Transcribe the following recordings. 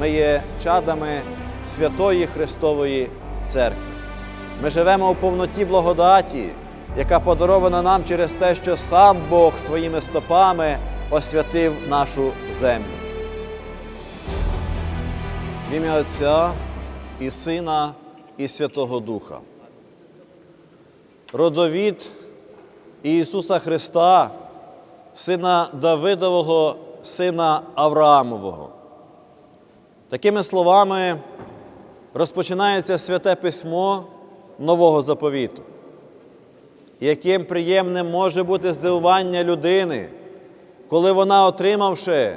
Ми є чадами Святої Христової Церкви. Ми живемо у повноті благодаті, яка подарована нам через те, що сам Бог своїми стопами освятив нашу землю. В ім'я Отця і Сина, і Святого Духа. Родовід Ісуса Христа, сина Давидового, сина Авраамового. Такими словами розпочинається святе письмо Нового заповіту, яким приємним може бути здивування людини, коли вона, отримавши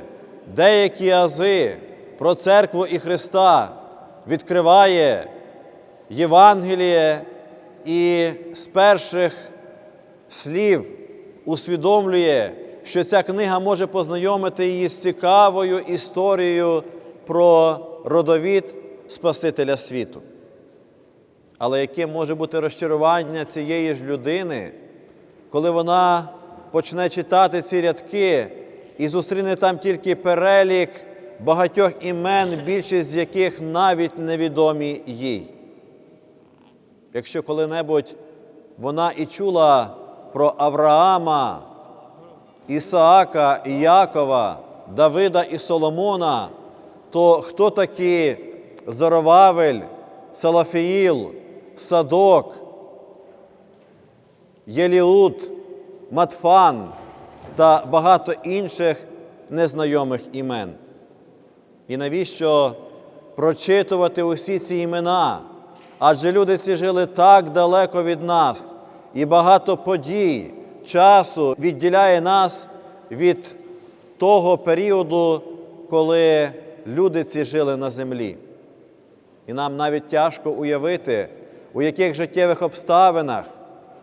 деякі ази про церкву і Христа, відкриває Євангеліє і з перших слів усвідомлює, що ця книга може познайомити її з цікавою історією про родовід Спасителя світу. Але яке може бути розчарування цієї ж людини, коли вона почне читати ці рядки і зустріне там тільки перелік багатьох імен, більшість з яких навіть невідомі їй. Якщо коли-небудь вона і чула про Авраама, Ісаака і Якова, Давида і Соломона, то хто такі Зоровавель, Салафіїл, Садок, Єліуд, Матфан та багато інших незнайомих імен? І навіщо прочитувати усі ці імена? Адже люди ці жили так далеко від нас, і багато подій, часу відділяє нас від того періоду, коли люди ці жили на землі. І нам навіть тяжко уявити, у яких життєвих обставинах,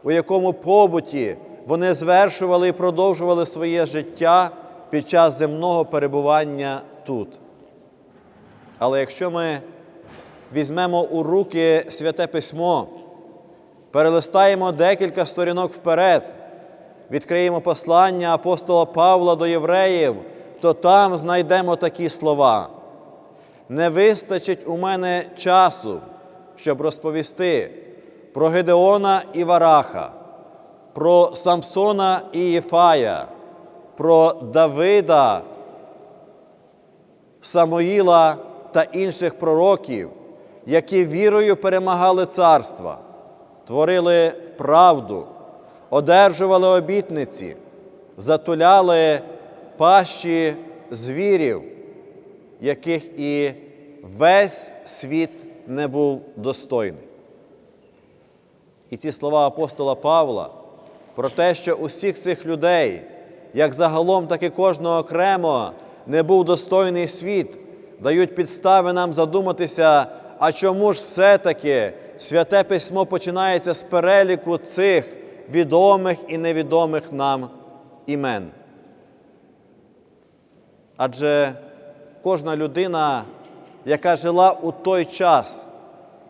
у якому побуті вони звершували і продовжували своє життя під час земного перебування тут. Але якщо ми візьмемо у руки святе письмо, перелистаємо декілька сторінок вперед, відкриємо послання апостола Павла до євреїв, то там знайдемо такі слова. Не вистачить у мене часу, щоб розповісти про Гедеона і Вараха, про Самсона і Єфая, про Давида, Самоїла та інших пророків, які вірою перемагали царства, творили правду, одержували обітниці, затуляли пащі звірів, яких і весь світ не був достойний. І ці слова апостола Павла про те, що усіх цих людей, як загалом, так і кожного окремо, не був достойний світ, дають підстави нам задуматися, а чому ж все-таки святе письмо починається з переліку цих відомих і невідомих нам імен. Адже кожна людина, яка жила у той час,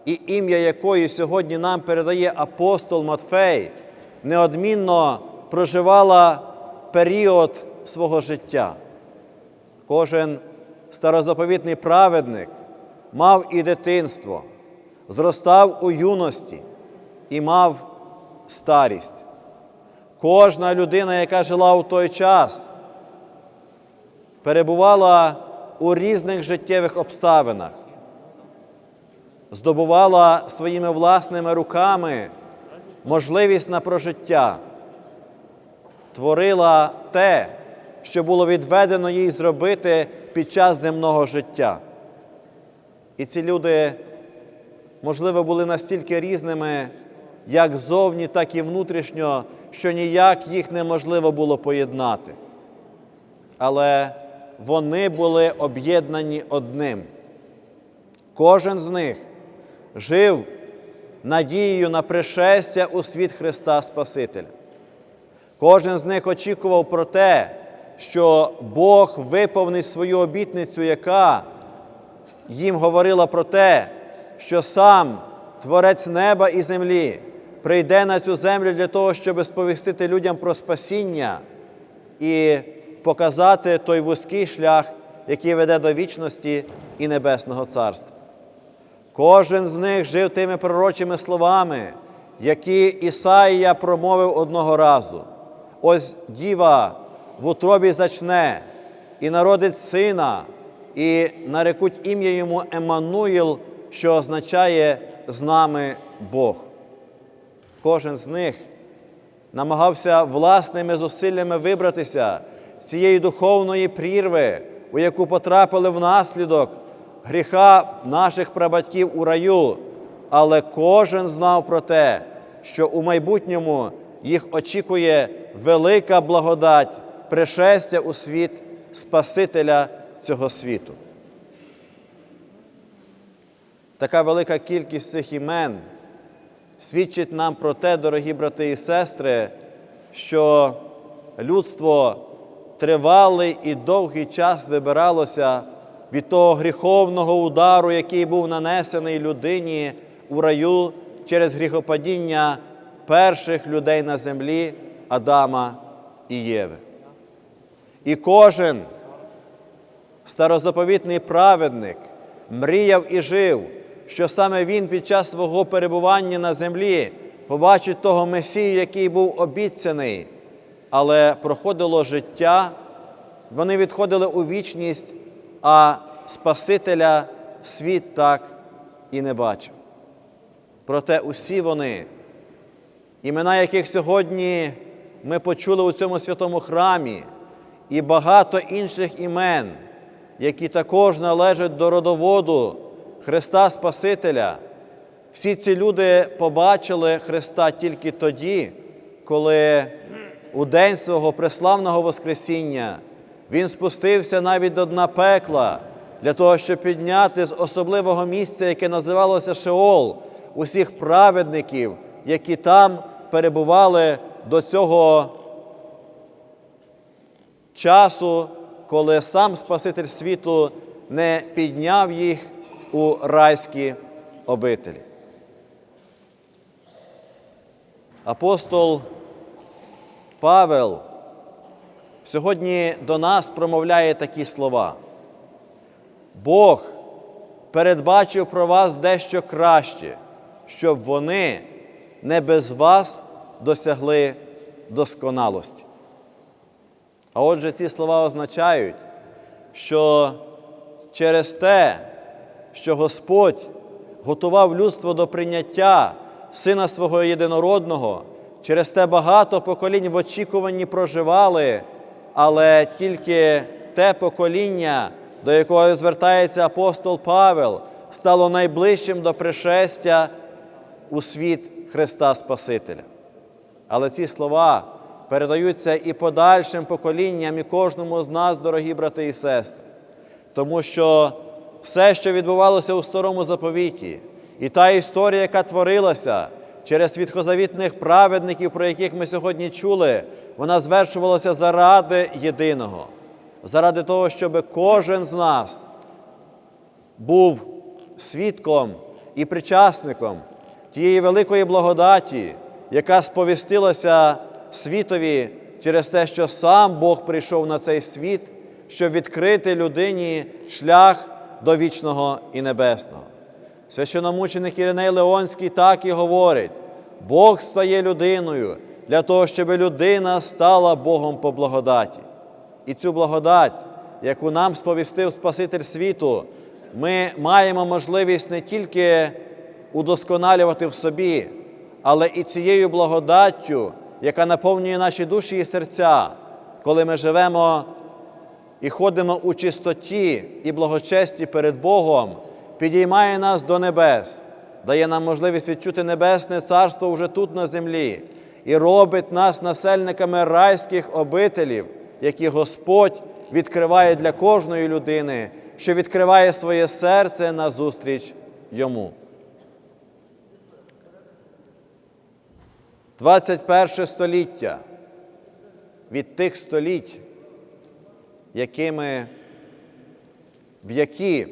і ім'я якої сьогодні нам передає апостол Матфей, неодмінно проживала період свого життя. Кожен старозаповітний праведник мав і дитинство, зростав у юності і мав старість. Кожна людина, яка жила у той час, перебувала у різних життєвих обставинах, здобувала своїми власними руками можливість на прожиття, творила те, що було відведено їй зробити під час земного життя. І ці люди, можливо, були настільки різними, як зовні, так і внутрішньо, що ніяк їх неможливо було поєднати. Але вони були об'єднані одним. Кожен з них жив надією на пришестя у світ Христа Спасителя. Кожен з них очікував про те, що Бог виповнить свою обітницю, яка їм говорила про те, що сам Творець неба і землі прийде на цю землю для того, щоб сповістити людям про спасіння і показати той вузький шлях, який веде до вічності, і Небесного Царства. Кожен з них жив тими пророчими словами, які Ісаїя промовив одного разу. Ось діва в утробі зачне і народить сина, і нарекуть ім'я йому Еммануїл, що означає з нами Бог. Кожен з них намагався власними зусиллями вибратися цієї духовної прірви, у яку потрапили внаслідок гріха наших прабатьків у раю, але кожен знав про те, що у майбутньому їх очікує велика благодать, пришестя у світ Спасителя цього світу. Така велика кількість цих імен свідчить нам про те, дорогі брати і сестри, що людство тривалий і довгий час вибиралося від того гріховного удару, який був нанесений людині у раю через гріхопадіння перших людей на землі Адама і Єви. І кожен старозаповітний праведник мріяв і жив, що саме він під час свого перебування на землі побачить того Месію, який був обіцяний, але проходило життя, вони відходили у вічність, а Спасителя світ так і не бачив. Проте усі вони, імена яких сьогодні ми почули у цьому святому храмі, і багато інших імен, які також належать до родоводу Христа Спасителя, всі ці люди побачили Христа тільки тоді, коли у день свого преславного Воскресіння Він спустився навіть до дна пекла для того, щоб підняти з особливого місця, яке називалося Шеол, усіх праведників, які там перебували до цього часу, коли сам Спаситель світу не підняв їх у райські обителі. Апостол Павел сьогодні до нас промовляє такі слова. Бог передбачив про вас дещо краще, щоб вони не без вас досягли досконалості. А отже, ці слова означають, що через те, що Господь готував людство до прийняття Сина свого єдинородного, через те багато поколінь в очікуванні проживали, але тільки те покоління, до якого звертається апостол Павел, стало найближчим до пришестя у світ Христа Спасителя. Але ці слова передаються і подальшим поколінням, і кожному з нас, дорогі брати і сестри. Тому що все, що відбувалося у старому заповіті, і та історія, яка творилася через відхозавітних праведників, про яких ми сьогодні чули, вона звершувалася заради єдиного, заради того, щоб кожен з нас був свідком і причасником тієї великої благодаті, яка сповістилася світові через те, що сам Бог прийшов на цей світ, щоб відкрити людині шлях до вічного і небесного. Священомученик Іриней Леонський так і говорить: Бог стає людиною для того, щоб людина стала Богом по благодаті. І цю благодать, яку нам сповістив Спаситель світу, ми маємо можливість не тільки удосконалювати в собі, але і цією благодаттю, яка наповнює наші душі і серця, коли ми живемо і ходимо у чистоті і благочесті перед Богом, підіймає нас до небес, дає нам можливість відчути Небесне Царство вже тут на землі і робить нас насельниками райських обителів, які Господь відкриває для кожної людини, що відкриває своє серце назустріч йому. 21 століття від тих століть, якими, в які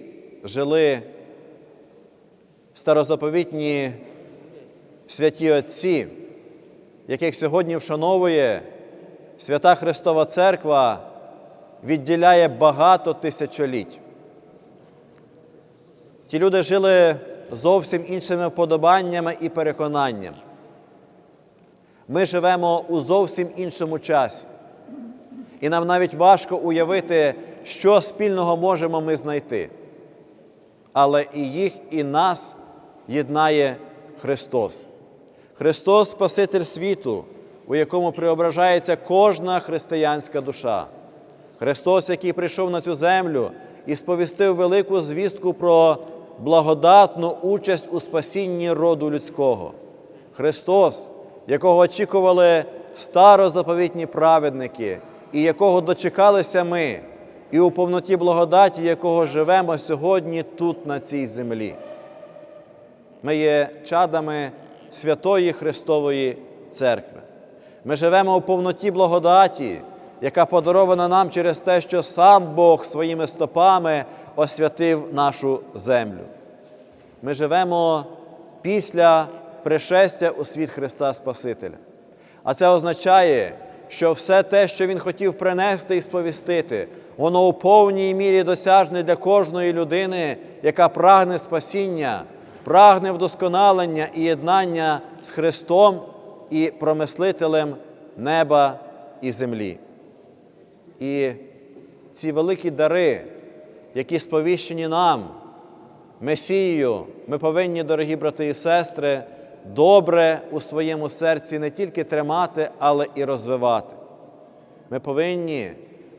жили старозаповітні святі Отці, яких сьогодні вшановує Свята Христова Церква, відділяє багато тисячоліть. Ті люди жили зовсім іншими вподобаннями і переконаннями. Ми живемо у зовсім іншому часі. І нам навіть важко уявити, що спільного можемо ми знайти. Але і їх, і нас єднає Христос. Христос Спаситель світу, у якому преображається кожна християнська душа. Христос, який прийшов на цю землю і сповістив велику звістку про благодатну участь у спасінні роду людського. Христос, якого очікували старозаповітні праведники, і якого дочекалися ми, і у повноті благодаті, якого живемо сьогодні тут, на цій землі. Ми є чадами Святої Христової Церкви. Ми живемо у повноті благодаті, яка подарована нам через те, що сам Бог своїми стопами освятив нашу землю. Ми живемо після пришестя у світ Христа Спасителя. А це означає, що все те, що Він хотів принести і сповістити, воно у повній мірі досяжне для кожної людини, яка прагне спасіння, прагне вдосконалення і єднання з Христом і промислителем неба і землі. І ці великі дари, які сповіщені нам, Месією, ми повинні, дорогі брати і сестри, добре у своєму серці не тільки тримати, але і розвивати. Ми повинні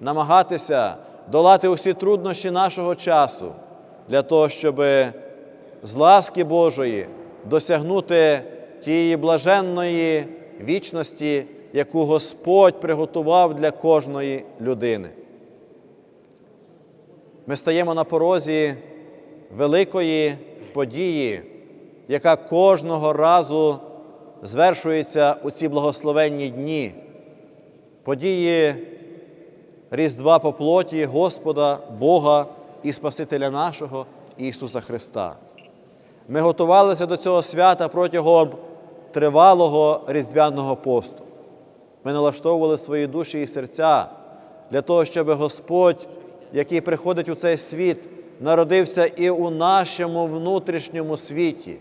намагатися долати усі труднощі нашого часу для того, щоб з ласки Божої досягнути тієї блаженної вічності, яку Господь приготував для кожної людини. Ми стаємо на порозі великої події, яка кожного разу звершується у ці благословенні дні, події Різдва по плоті Господа, Бога і Спасителя нашого Ісуса Христа. Ми готувалися до цього свята протягом тривалого різдвяного посту. Ми налаштовували свої душі і серця для того, щоб Господь, який приходить у цей світ, народився і у нашому внутрішньому світі,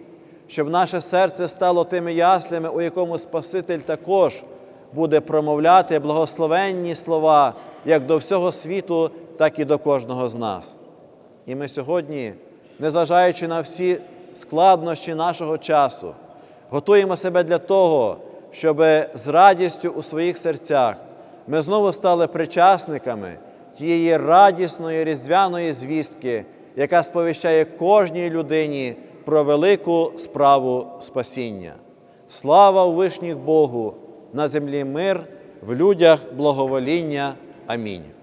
щоб наше серце стало тими яслями, у якому Спаситель також буде промовляти благословенні слова як до всього світу, так і до кожного з нас. І ми сьогодні, незважаючи на всі складнощі нашого часу, готуємо себе для того, щоб з радістю у своїх серцях ми знову стали причасниками тієї радісної різдвяної звістки, яка сповіщає кожній людині про велику справу спасіння. Слава у вишніх Богу! На землі мир, в людях благовоління. Амінь.